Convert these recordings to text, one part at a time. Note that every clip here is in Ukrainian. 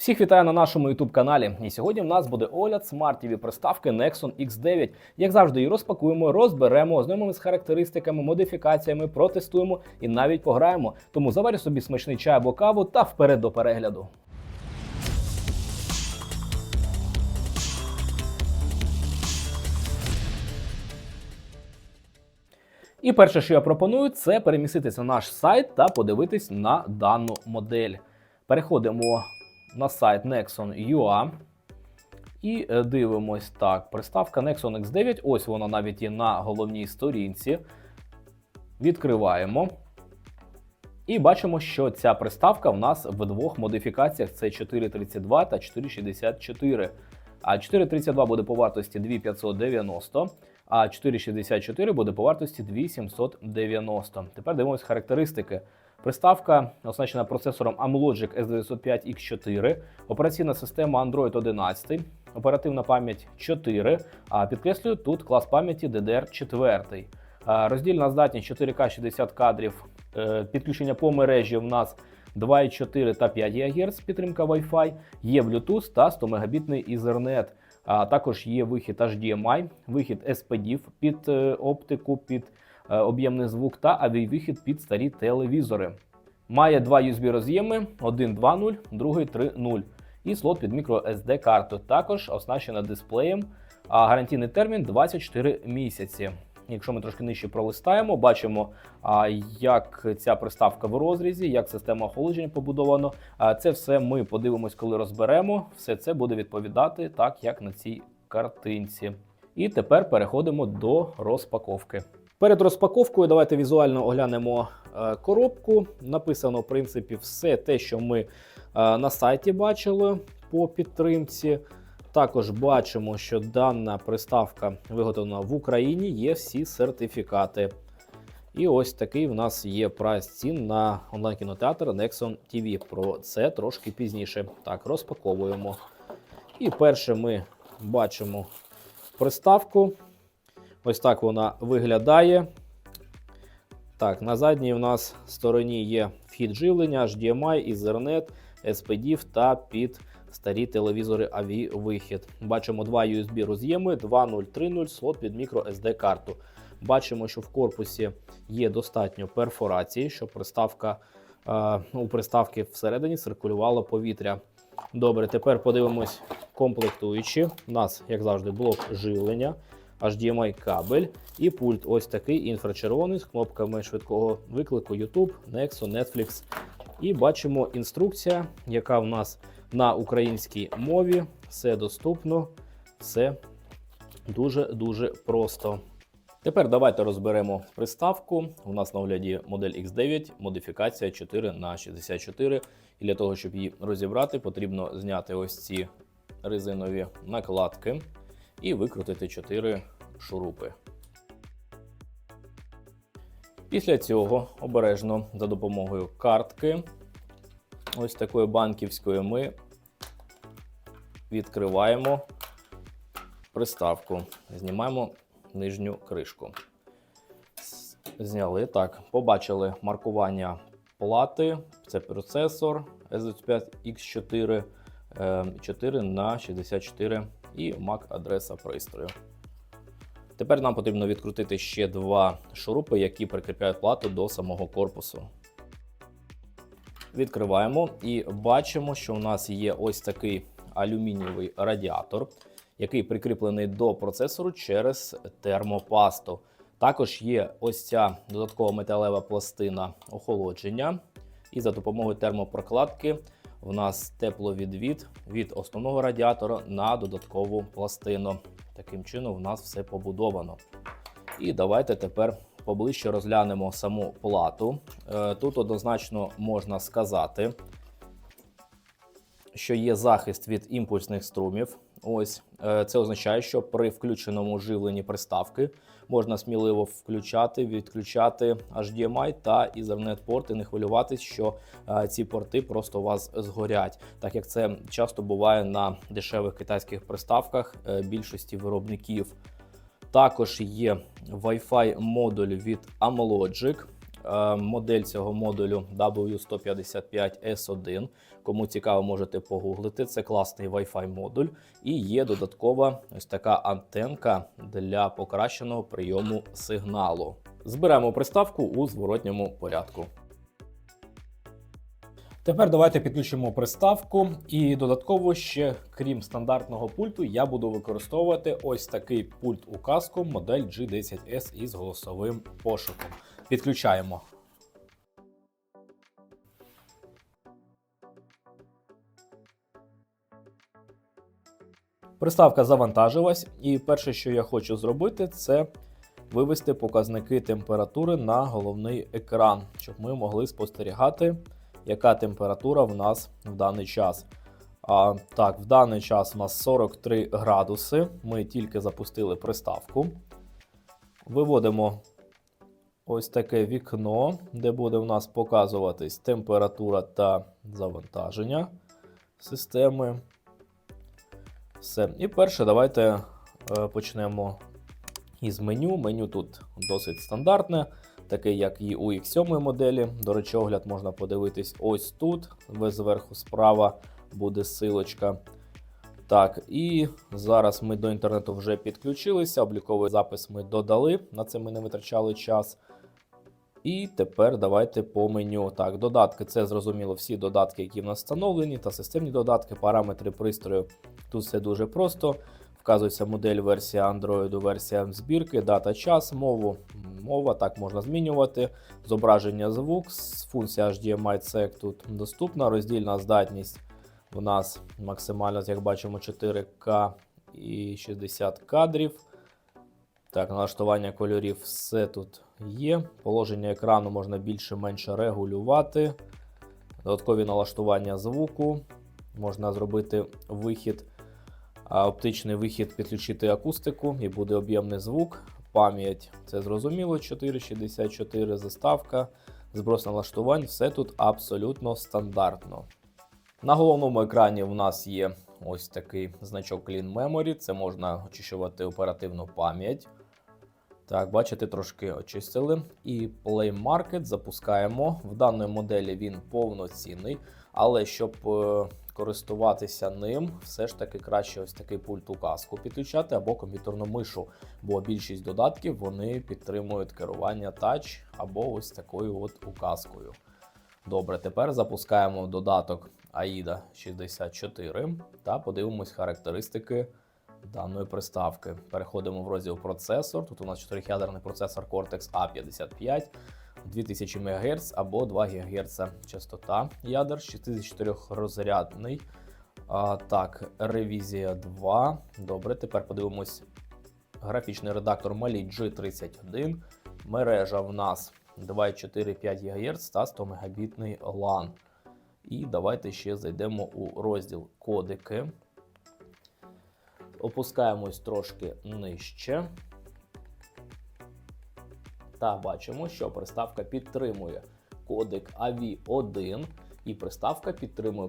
Всіх вітаю на нашому youtube каналі. І сьогодні в нас буде огляд Smart TV приставки Nexon X9. Як завжди, її розпакуємо, розберемо, ознайомимо з характеристиками, модифікаціями, протестуємо і навіть пограємо. Тому заварю собі смачний чай або каву та вперед до перегляду. І перше, що я пропоную, це переміститися на наш сайт та подивитись на дану модель. Переходимо на сайт Nexon.ua і е, дивимось так. Приставка Nexon X9. Ось вона навіть є на головній сторінці. Відкриваємо. І бачимо, що ця приставка в нас в двох модифікаціях: це 432 та 464. А 432 буде по вартості 2590, а 464 буде по вартості 2790. Тепер дивимося характеристики. Приставка оснащена процесором AMLogic S905X4, операційна система Android 11, оперативна пам'ять 4, а підкреслюю тут клас пам'яті DDR4. Роздільна здатність 4К 60 кадрів, Е, підключення по мережі в нас 2,4 та 5 ГГц, підтримка Wi-Fi, є Bluetooth та 100 Мбітний Ethernet. А також є вихід HDMI, вихід SPDIF під е, оптику, під об'ємний звук та авіавихід під старі телевізори. Має два USB роз'єми: один 2.0, другий 3.0 і слот під microSD карту. Також оснащена дисплеєм, а гарантійний термін 24 місяці. Якщо ми трошки нижче пролистаємо, бачимо, як ця приставка в розрізі, як система охолодження побудовано. А, Це все ми подивимось, коли розберемо. Все це буде відповідати так, як на цій картинці. І тепер переходимо до розпаковки. Перед розпаковкою давайте візуально оглянемо е, коробку. Написано, в принципі, все те, що ми е, на сайті бачили по підтримці. Також бачимо, що дана приставка виготовлена в Україні, є всі сертифікати. І ось такий в нас є прайс цін на онлайн-кінотеатр Nexon TV. Про це трошки пізніше. Так, розпаковуємо. І перше ми бачимо приставку. Ось так вона виглядає. Так, на задній в нас стороні є вхід живлення, HDMI, Ethernet, SPDIF та під старі телевізори AV вихід. Бачимо два USB роз'єми, 2.0.3.0, слот під microSD карту. Бачимо, що в корпусі є достатньо перфорації, щоб приставка е, у приставки всередині циркулювало повітря. Добре, тепер подивимось комплектуючі. У нас, як завжди, блок живлення, HDMI кабель і пульт. Ось такий інфрачервоний з кнопками швидкого виклику YouTube, Nexo, Netflix. І бачимо інструкція, яка в нас на українській мові. Все доступно, все дуже-дуже просто. Тепер давайте розберемо приставку. У нас на огляді модель X9, модифікація 4 на 64 І для того, щоб її розібрати, потрібно зняти ось ці резинові накладки і викрутити 4 шурупи. Після цього обережно за допомогою картки, ось такої банківської, ми відкриваємо приставку, знімаємо нижню кришку. Зняли так, побачили маркування плати. Це процесор S25X4 4 на 64 і MAC-адреса пристрою. Тепер нам потрібно відкрутити ще два шурупи, які прикріпляють плату до самого корпусу. Відкриваємо і бачимо, що у нас є ось такий алюмінієвий радіатор, який прикріплений до процесору через термопасту. Також є ось ця додаткова металева пластина охолодження, і за допомогою термопрокладки у нас тепловідвід від основного радіатора на додаткову пластину. Таким чином, в нас все побудовано. І давайте тепер поближче розглянемо саму плату. Е, Тут однозначно можна сказати, що є захист від імпульсних струмів. Ось е, це означає, що при включеному живленні приставки можна сміливо включати, відключати HDMI та Ethernet порти, не хвилюватись, що е, ці порти просто у вас згорять, так як це часто буває на дешевих китайських приставках е, більшості виробників. Також є Wi-Fi модуль від Amlogic. Е, модель цього модулю W155S1. Кому цікаво, можете погуглити. Це класний Wi-Fi модуль. І є додаткова ось така антенка для покращеного прийому сигналу. Збираємо приставку у зворотньому порядку. Тепер давайте підключимо приставку, і додатково ще, крім стандартного пульту, я буду використовувати ось такий пульт у каску модель G10S із голосовим пошуком. Підключаємо. Приставка завантажилась, і перше, що я хочу зробити, це вивести показники температури на головний екран, щоб ми могли спостерігати яка температура в нас в даний час. А, Так, в даний час у нас 43 градуси. Ми тільки запустили приставку. Виводимо ось таке вікно, де буде в нас показуватись температура та завантаження системи. Все. І перше, давайте е, почнемо із меню. Меню тут досить стандартне такий як і у X7 моделі. До речі, огляд можна подивитись ось тут. Зверху справа буде силочка. Так, і зараз ми до інтернету вже підключилися. Обліковий запис ми додали. На це ми не витрачали час. І тепер давайте по меню. Так, додатки це зрозуміло всі додатки, які в нас встановлені, та системні додатки, параметри пристрою. Тут все дуже просто. Вказується модель версія Android, версія збірки, дата, час, мову. Мова так можна змінювати. Зображення звук, функція HDMI CEC тут доступна. Роздільна здатність у нас максимально, як бачимо, 4К і 60 кадрів. Так, налаштування кольорів все тут є. Положення екрану можна більше-менше регулювати. Додаткові налаштування звуку. Можна зробити вихід оптичний вихід підключити акустику і буде об'ємний звук. Пам'ять це зрозуміло. 464 заставка, зброс налаштувань, все тут абсолютно стандартно. На головному екрані в нас є ось такий значок Clean Memory, це можна очищувати оперативну пам'ять. Так, бачите, трошки очистили. І Play Market запускаємо. В даної моделі він повноцінний, але щоб е, користуватися ним, все ж таки краще ось такий пульт указку підключати або комп'ютерну мишу, бо більшість додатків вони підтримують керування тач або ось такою от указкою. Добре, тепер запускаємо додаток AIDA 64 та подивимось характеристики даної приставки. Переходимо в розділ процесор. Тут у нас 4-ядерний процесор Cortex A55. 2000 МГц або 2 ГГц частота ядер, 64 розрядний. А, Так, ревізія 2. Добре, тепер подивимось графічний редактор Mali G31. Мережа в нас 2,4-5 ГГц та 100 Мбітний LAN. І давайте ще зайдемо у розділ кодики. Опускаємось трошки нижче. Та бачимо, що приставка підтримує кодек AV1, і приставка підтримує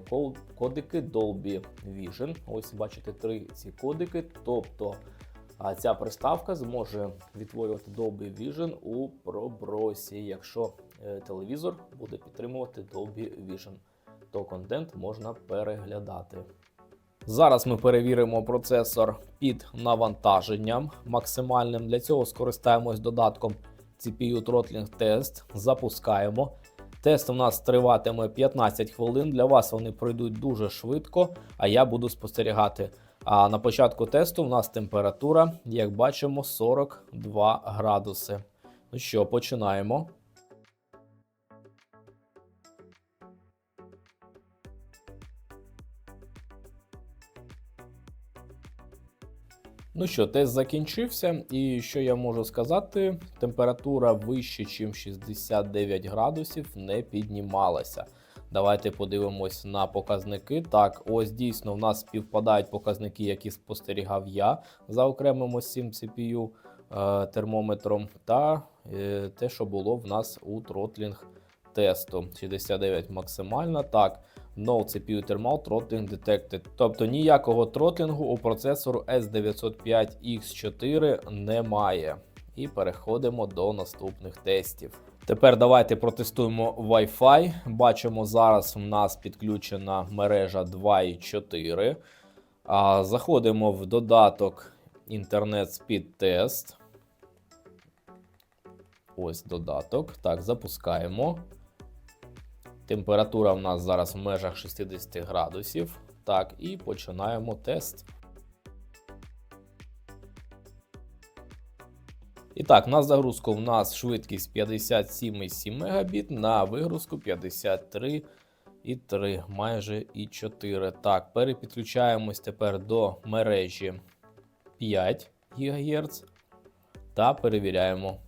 кодики Dolby Vision. Ось бачите три ці кодики. Тобто ця приставка зможе відтворювати Dolby Vision у пробросі. Якщо е, телевізор буде підтримувати Dolby Vision, то контент можна переглядати. Зараз ми перевіримо процесор під навантаженням максимальним. Для цього скористаємось додатком CPU Throttling Test. Запускаємо. Тест у нас триватиме 15 хвилин. Для вас вони пройдуть дуже швидко, а я буду спостерігати. А на початку тесту у нас температура, як бачимо, 42 градуси. Ну що, починаємо. Ну що, тест закінчився, і що я можу сказати, температура вище, ніж 69 градусів, не піднімалася. Давайте подивимось на показники. Так, ось дійсно в нас співпадають показники, які спостерігав я за окремим ось цим CPU е, термометром, та е, те, що було в нас у тротлінг тесту. 69 максимальна. Так. No CPU Thermal Throttling Detected. Тобто ніякого тротлінгу у процесору S905X4 немає. І переходимо до наступних тестів. Тепер давайте протестуємо Wi-Fi. Бачимо, зараз в нас підключена мережа 2.4. А, Заходимо в додаток Internet Speed Test. Ось додаток. Так, запускаємо. Температура в нас зараз в межах 60 градусів. Так, і починаємо тест. І так, на загрузку в нас швидкість 57,7 Мбіт, на вигрузку 53,3, майже і 4. Так, перепідключаємось тепер до мережі 5 ГГц та перевіряємо.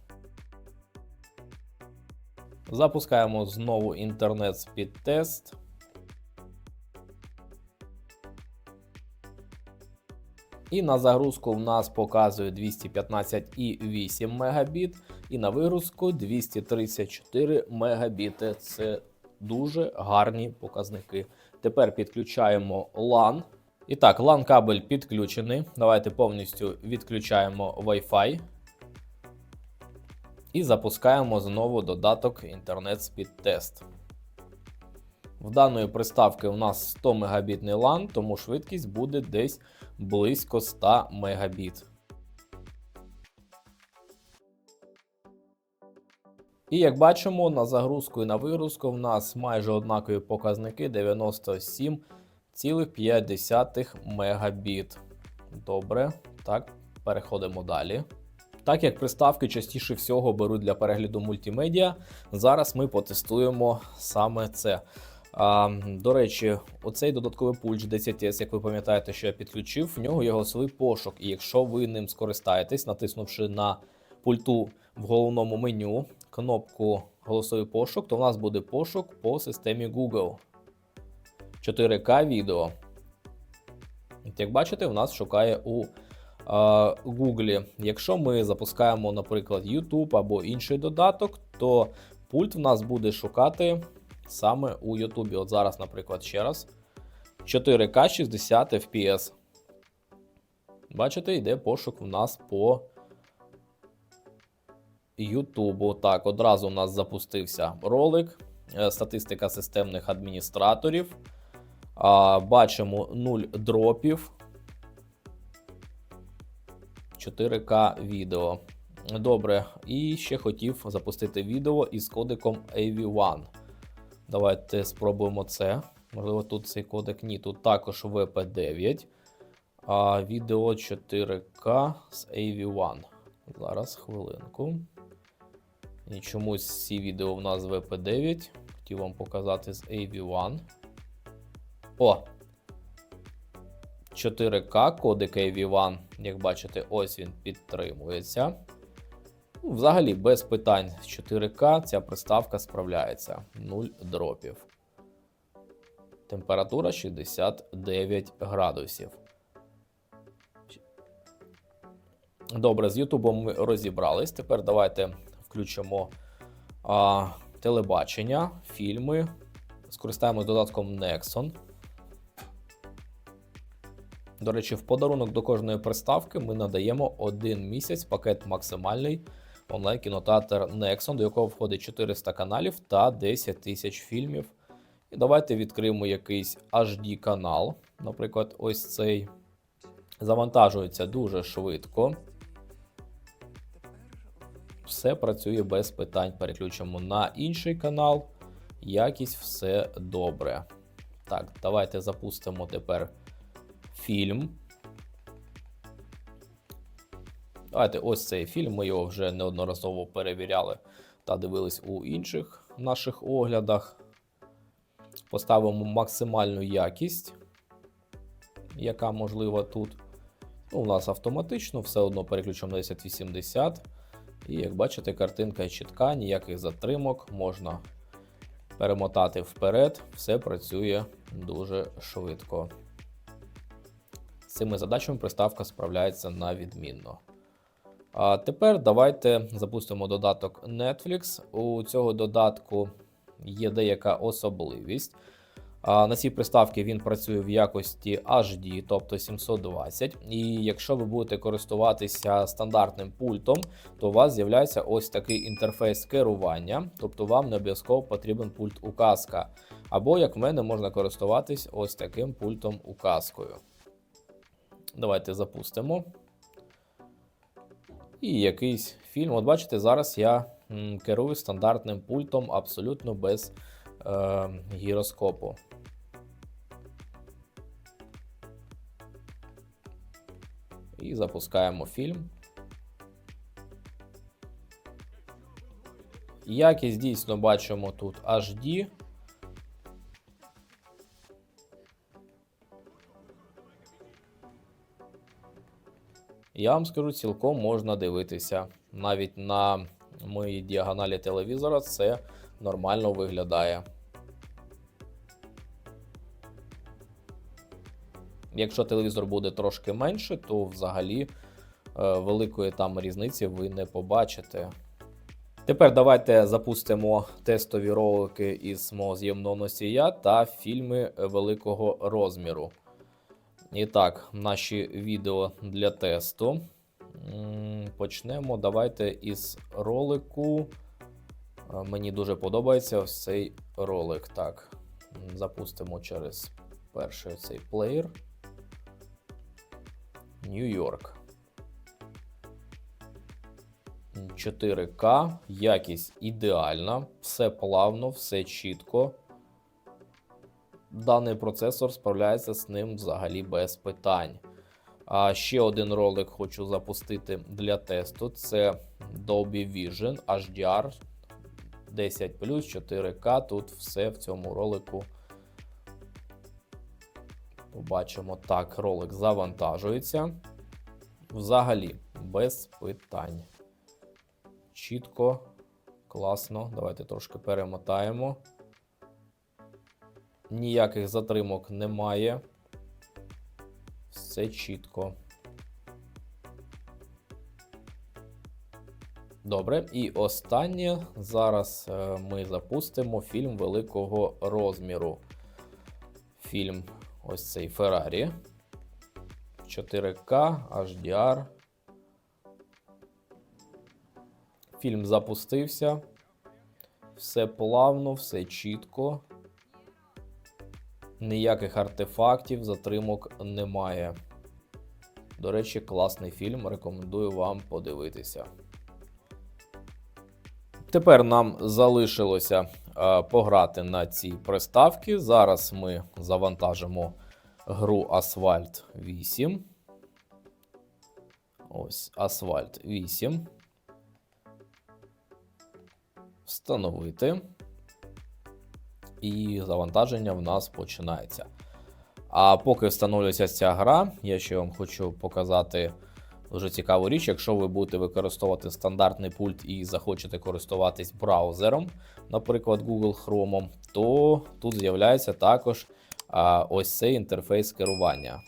Запускаємо знову інтернет спідтест. І на загрузку в нас показує 215,8 Мбіт, і на вигрузку 234 Мбіти. Це дуже гарні показники. Тепер підключаємо LAN. І так, LAN кабель підключений. Давайте повністю відключаємо Wi-Fi. І запускаємо знову додаток Internet Speed Test. В даної приставки у нас 100 Мбітний LAN, тому швидкість буде десь близько 100 Мбіт. І як бачимо, на загрузку і на вигрузку в нас майже однакові показники 97,5 Мбіт. Добре, так, переходимо далі. Так як приставки частіше всього беруть для перегляду мультимедіа, зараз ми потестуємо саме це. А, До речі, оцей додатковий пульт 10S, як ви пам'ятаєте, що я підключив, в нього є голосовий пошук. І якщо ви ним скористаєтесь, натиснувши на пульту в головному меню кнопку голосовий пошук, то в нас буде пошук по системі Google. 4К відео. Як бачите, в нас шукає у Google. Якщо ми запускаємо, наприклад, YouTube або інший додаток, то пульт в нас буде шукати саме у YouTube. От зараз, наприклад, ще раз. 4К 60 FPS. Бачите, йде пошук у нас по YouTube. Так, одразу у нас запустився ролик. Е, Статистика системних адміністраторів. Бачимо 0 дропів. 4К відео. Добре, і ще хотів запустити відео із кодеком AV1. Давайте спробуємо це. Можливо, тут цей кодек ні. Тут також VP9. А відео 4К з AV1. Зараз хвилинку. І чомусь всі відео в нас VP9. Хотів вам показати з AV1. О! 4К кодек AV1, як бачите, ось він підтримується. Ну, Взагалі, без питань з 4К ця приставка справляється 0 дропів. Температура 69 градусів. Добре, з Ютубом ми розібрались. Тепер давайте включимо а, телебачення, фільми. Скористаємось додатком Nexon. До речі, в подарунок до кожної приставки ми надаємо один місяць пакет максимальний онлайн-кінотеатр Nexon, до якого входить 400 каналів та 10 тисяч фільмів. І давайте відкриємо якийсь HD канал. Наприклад, ось цей завантажується дуже швидко. Все працює без питань. Переключимо на інший канал. Якість все добре. Так, давайте запустимо тепер фільм. Давайте ось цей фільм. Ми його вже неодноразово перевіряли та дивились у інших наших оглядах. Поставимо максимальну якість, яка можлива тут. Ну, У нас автоматично, все одно переключимо на 1080. І як бачите, картинка чітка, ніяких затримок, можна перемотати вперед, все працює дуже швидко. Цими задачами приставка справляється на відмінно. А тепер давайте запустимо додаток Netflix. У цього додатку є деяка особливість. На цій приставці він працює в якості HD, тобто 720. І якщо ви будете користуватися стандартним пультом, то у вас з'являється ось такий інтерфейс керування, тобто вам не обов'язково потрібен пульт указка. Або, як в мене, можна користуватись ось таким пультом указкою. Давайте запустимо. І якийсь фільм. От бачите, зараз я керую стандартним пультом абсолютно без е, гіроскопу. І запускаємо фільм. Якість дійсно бачимо тут HD. Я вам скажу, цілком можна дивитися. Навіть на моїй діагоналі телевізора це нормально виглядає. Якщо телевізор буде трошки менше, то взагалі е, великої там різниці ви не побачите. Тепер давайте запустимо тестові ролики із мого з'ємного носія та фільми великого розміру. І так, наші відео для тесту. Почнемо. Давайте із ролику. Е, Мені дуже подобається ось цей ролик. Так, запустимо через перший цей плеєр. Нью-Йорк. 4К, якість ідеальна, все плавно, все чітко. Даний процесор справляється з ним взагалі без питань. А ще один ролик хочу запустити для тесту: це Dolby Vision HDR 10 4К. Тут все в цьому ролику. Побачимо так, ролик завантажується. Взагалі, без питань. Чітко, класно. Давайте трошки перемотаємо. Ніяких затримок немає. Все чітко. Добре, і останнє. Зараз е, ми запустимо фільм великого розміру. Фільм ось цей Ferrari. 4К, HDR. Фільм запустився. Все плавно, все чітко. Ніяких артефактів, затримок немає. До речі, класний фільм. Рекомендую вам подивитися. Тепер нам залишилося е, пограти на цій приставці. Зараз ми завантажимо гру Asphalt 8. Ось Asphalt 8. Встановити. І завантаження в нас починається. А поки встановлюється ця гра, я ще вам хочу показати дуже цікаву річ. Якщо ви будете використовувати стандартний пульт і захочете користуватись браузером, наприклад, Google Chrome, то тут з'являється також ось цей інтерфейс керування.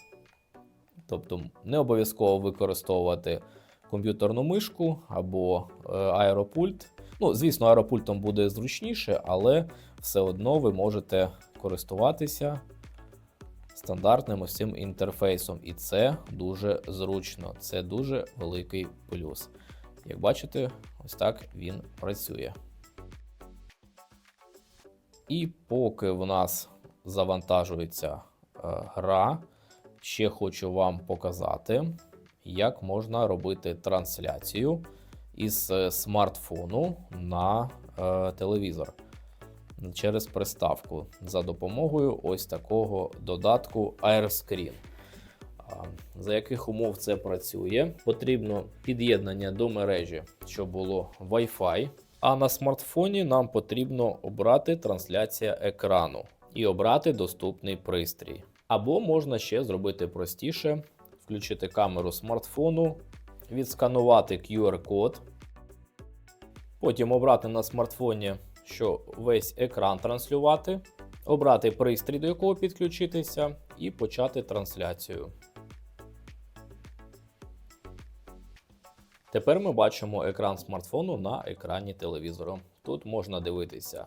Тобто не обов'язково використовувати комп'ютерну мишку або е, аеропульт. Ну, звісно, аеропультом буде зручніше, але все одно ви можете користуватися стандартним ось цим інтерфейсом. І це дуже зручно. Це дуже великий плюс. Як бачите, ось так він працює. І поки в нас завантажується е, гра, ще хочу вам показати, як можна робити трансляцію із е, смартфону на е, телевізор через приставку за допомогою ось такого додатку AirScreen. За яких умов це працює? Потрібно під'єднання до мережі, щоб було Wi-Fi. А на смартфоні нам потрібно обрати трансляція екрану і обрати доступний пристрій. Або можна ще зробити простіше: включити камеру смартфону, відсканувати QR-код, потім обрати на смартфоні, що весь екран транслювати, обрати пристрій, до якого підключитися, і почати трансляцію. Тепер ми бачимо екран смартфону на екрані телевізора. Тут можна дивитися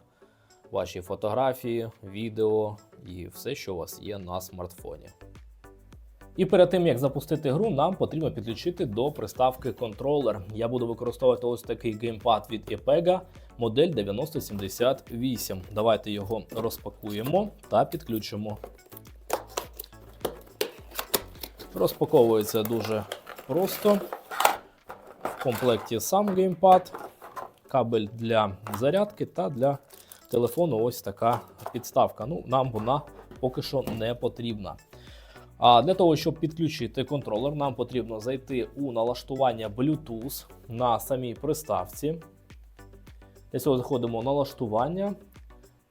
ваші фотографії, відео і все, що у вас є на смартфоні. І перед тим як запустити гру, нам потрібно підключити до приставки контролер. Я буду використовувати ось такий геймпад від EPEGA модель 9078. Давайте його розпакуємо та підключимо. Розпаковується дуже просто. В комплекті сам геймпад, кабель для зарядки та для телефону ось така підставка. Ну, нам вона поки що не потрібна. А для того, щоб підключити контролер, нам потрібно зайти у налаштування Bluetooth на самій приставці. Для цього заходимо в налаштування,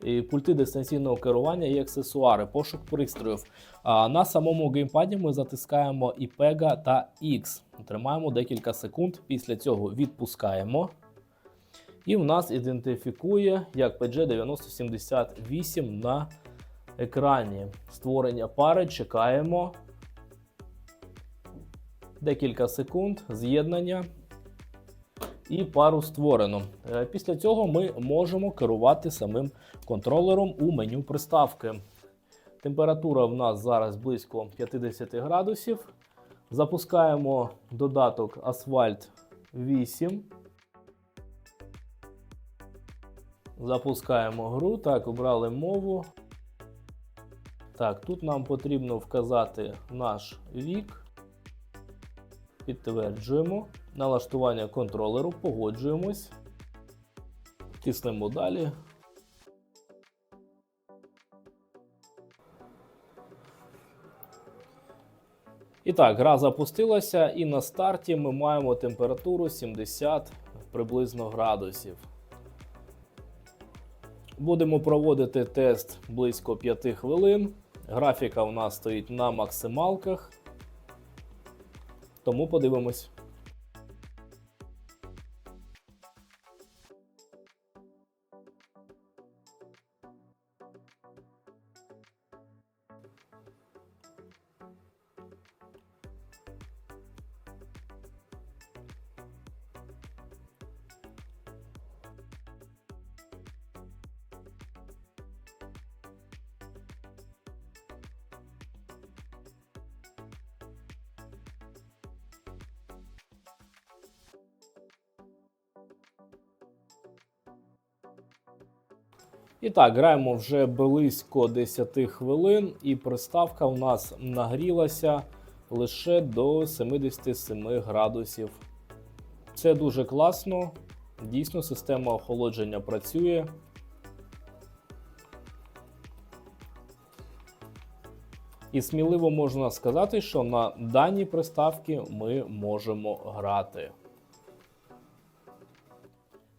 і пульти дистанційного керування і аксесуари, пошук пристроїв. А на самому геймпаді ми затискаємо і PEGA та X. Тримаємо декілька секунд. Після цього відпускаємо. І в нас ідентифікує як PG9078 на екрані. Створення пари чекаємо. Декілька секунд з'єднання. І пару створено. Е, Після цього ми можемо керувати самим контролером у меню приставки. Температура в нас зараз близько 50 градусів. Запускаємо додаток Asphalt 8. Запускаємо гру. Так, обрали мову. Так, тут нам потрібно вказати наш вік. Підтверджуємо. Налаштування контролеру, погоджуємось. Тиснемо далі. І так, гра запустилася, і на старті ми маємо температуру 70 приблизно градусів. Будемо проводити тест близько 5 хвилин. Графіка у нас стоїть на максималках. Тому подивимось. І так, граємо вже близько 10 хвилин, і приставка у нас нагрілася лише до 77 градусів. Це дуже класно. Дійсно, система охолодження працює. І сміливо можна сказати, що на даній приставці ми можемо грати.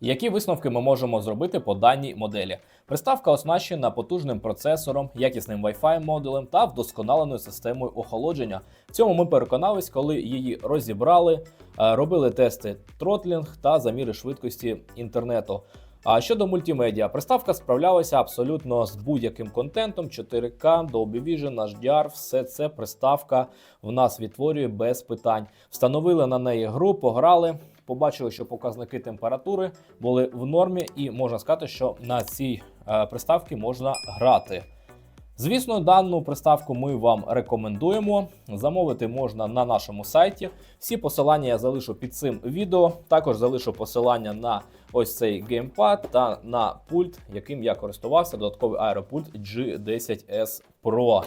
Які висновки ми можемо зробити по даній моделі? Приставка оснащена потужним процесором, якісним Wi-Fi модулем та вдосконаленою системою охолодження. В цьому ми переконались, коли її розібрали, е, робили тести тротлінг та заміри швидкості інтернету. А щодо мультимедіа, приставка справлялася абсолютно з будь-яким контентом 4К, Dolby Vision, HDR, все це приставка в нас відтворює без питань. Встановили на неї гру, пограли, побачили, що показники температури були в нормі, і можна сказати, що на цій е, приставці можна грати. Звісно, дану приставку ми вам рекомендуємо. Замовити можна на нашому сайті. Всі посилання я залишу під цим відео. Також залишу посилання на ось цей геймпад та на пульт, яким я користувався, додатковий аеропульт G10S Pro.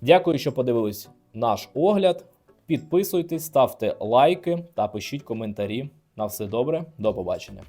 Дякую, що подивились наш огляд. Підписуйтесь, ставте лайки та пишіть коментарі. На все добре, до побачення.